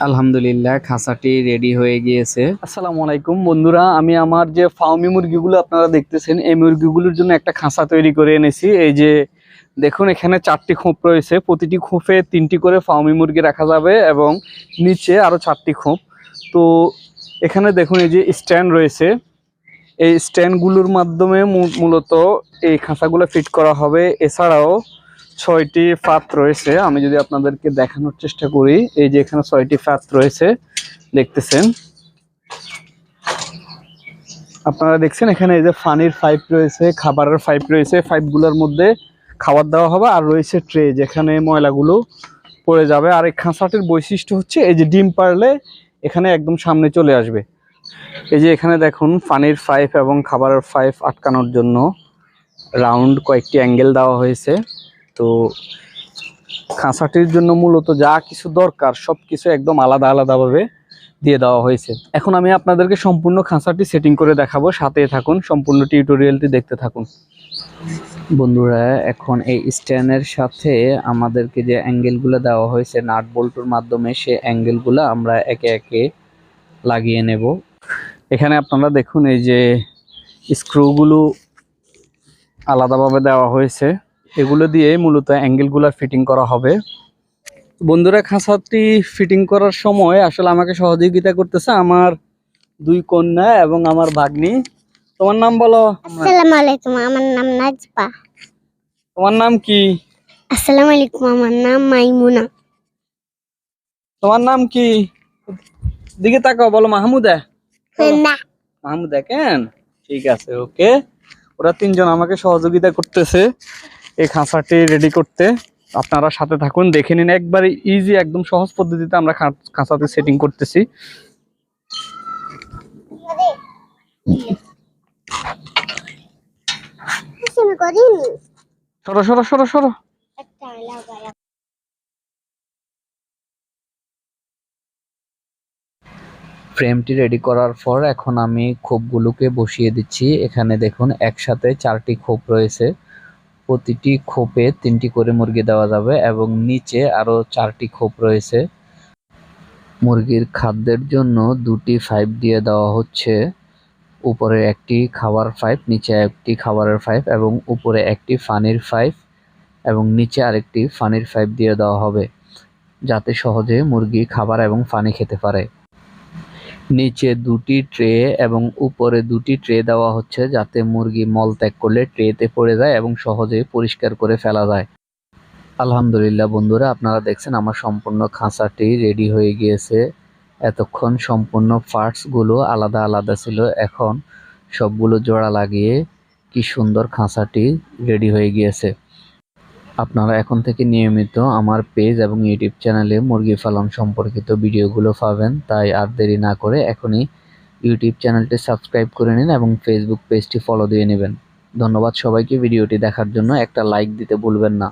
আলহামদুলিল্লাহ খাঁচাটি রেডি হয়ে গিয়েছে। আসসালামু আলাইকুম। বন্ধুরা, আমি আমার যে ফার্মি মুরগিগুলো আপনারা দেখতেছেন, এই মুরগিগুলোর জন্য একটা খাঁচা তৈরি করে এনেছি। এই যে, দেখুন, এখানে চারটি খোপ রয়েছে। প্রতিটি খোপে তিনটি করে ফার্মি মুরগি রাখা যাবে এবং নিচে আরও চারটি খোপ। তো এখানে দেখুন, এই যে স্ট্যান্ড রয়েছে। এই স্ট্যান্ডগুলোর মাধ্যমে মূলত এই খাঁচাগুলো ফিট করা হবে। এছাড়াও ছয়টি ফাত রয়েছে। আমি যদি আপনাদেরকে দেখানোর চেষ্টা করি, এই যে এখানে ছয়টি ফাত রয়েছে, দেখতেছেন? আপনারা দেখছেন এখানে এই যে ফানির পাইপ রয়েছে, খাবারের পাইপ রয়েছে। পাইপগুলোর মধ্যে খাবার দেওয়া হবে, আর রয়েছে ট্রে যেখানে ময়লাগুলো পড়ে যাবে। আর এই খাঁচাটির বৈশিষ্ট্য হচ্ছে, এই যে ডিম পারলে এখানে একদম সামনে চলে আসবে। এই যে এখানে দেখুন পানির পাইপ এবং খাবারের পাইপ আটকানোর জন্য রাউন্ড কয়েকটি অ্যাঙ্গেল দেওয়া হয়েছে। তো খাঁচাটির জন্য মূলত যা কিছু দরকার সব কিছু একদম আলাদা আলাদাভাবে দিয়ে দেওয়া হয়েছে। এখন আমি আপনাদেরকে সম্পূর্ণ খাঁচাটি সেটিং করে দেখাবো সাথে থাকুন, সম্পূর্ণ টিউটোরিয়ালটি দেখতে থাকুন। বন্ধুরা, এখন এই স্ট্যান্ডের সাথে আমাদেরকে যে অ্যাঙ্গেলগুলো দেওয়া হয়েছে নাট বল্টুর মাধ্যমে সে অ্যাঙ্গেলগুলো আমরা একে একে লাগিয়ে নেব। এখানে আপনারা দেখুন এই যে স্ক্রুগুলো আলাদাভাবে দেওয়া হয়েছে। এগুলো দিয়ে মূলত অ্যাঙ্গেলগুলো ফিটিং করা হবে। বন্ধুরা খাঁচাটি ফিটিং করার সময় আসলে আমাকে সহযোগিতা করতেছে আমার দুই কন্যা এবং আমার ভাগ্নি। তোমার নাম বলো? আসসালামু আলাইকুম আমার নাম নাজবা তোমার নাম কি? আসসালামু আলাইকুম আমার নাম মাইমুনা। তোমার নাম কি? দিকে তাকাও বলো মাহমুদা। মাহমুদা কেন? ঠিক আছে ওকে। ওরা তিনজন আমাকে সহযোগিতা করতেছে। এই খাঁচাটি রেডি করতে আপনারা সাথে থাকুন, দেখে নিন। একবারে ইজি একদম সহজ পদ্ধতিতে আমরা খাঁচাতে সেটিং করতেছি। ফ্রেমটি রেডি করার পর এখন আমি খোপগুলোকে বসিয়ে দিচ্ছি। এখানে দেখুন, একসাথে চারটি খোপ রয়েছে। প্রতিটি খোপে তিনটি করে মুরগি দেওয়া যাবে এবং নিচে আরও চারটি খোপ রয়েছে। মুরগির খাদ্যের জন্য দুটি পাইপ দিয়ে দেওয়া হচ্ছে। উপরে একটি খাবার পাইপ, নিচে একটি খাবারের পাইপ এবং উপরে একটি ফানির পাইপ এবং নিচে আরেকটি ফানির পাইপ দিয়ে দেওয়া হবে যাতে সহজে মুরগি খাবার এবং পানি খেতে পারে। নিচে দুটি ট্রে এবং উপরে দুটি ট্রে দেওয়া হচ্ছে যাতে মুরগি মল ত্যাগ করলে ট্রেতে পড়ে যায় এবং সহজে পরিষ্কার করে ফেলা যায়। আলহামদুলিল্লাহ বন্ধুরা, আপনারা দেখছেন আমার সম্পূর্ণ খাঁচাটি রেডি হয়ে গিয়েছে। এতক্ষণ সম্পূর্ণ পার্টসগুলো আলাদা আলাদা ছিল, এখন সবগুলো জোড়া লাগিয়ে কি সুন্দর খাঁচাটি রেডি হয়ে গিয়েছে। আপনারা এখন থেকে নিয়মিত আমার পেজ এবং ইউটিউব চ্যানেলে মুরগি পালন সম্পর্কিত ভিডিওগুলো পাবেন। তাই আর দেরি না করে এখনই ইউটিউব চ্যানেলটি সাবস্ক্রাইব করে নিন এবং ফেসবুক পেজটি ফলো দিয়ে নেবেন। ধন্যবাদ সবাইকে। ভিডিওটি দেখার জন্য একটা লাইক দিতে ভুলবেন না।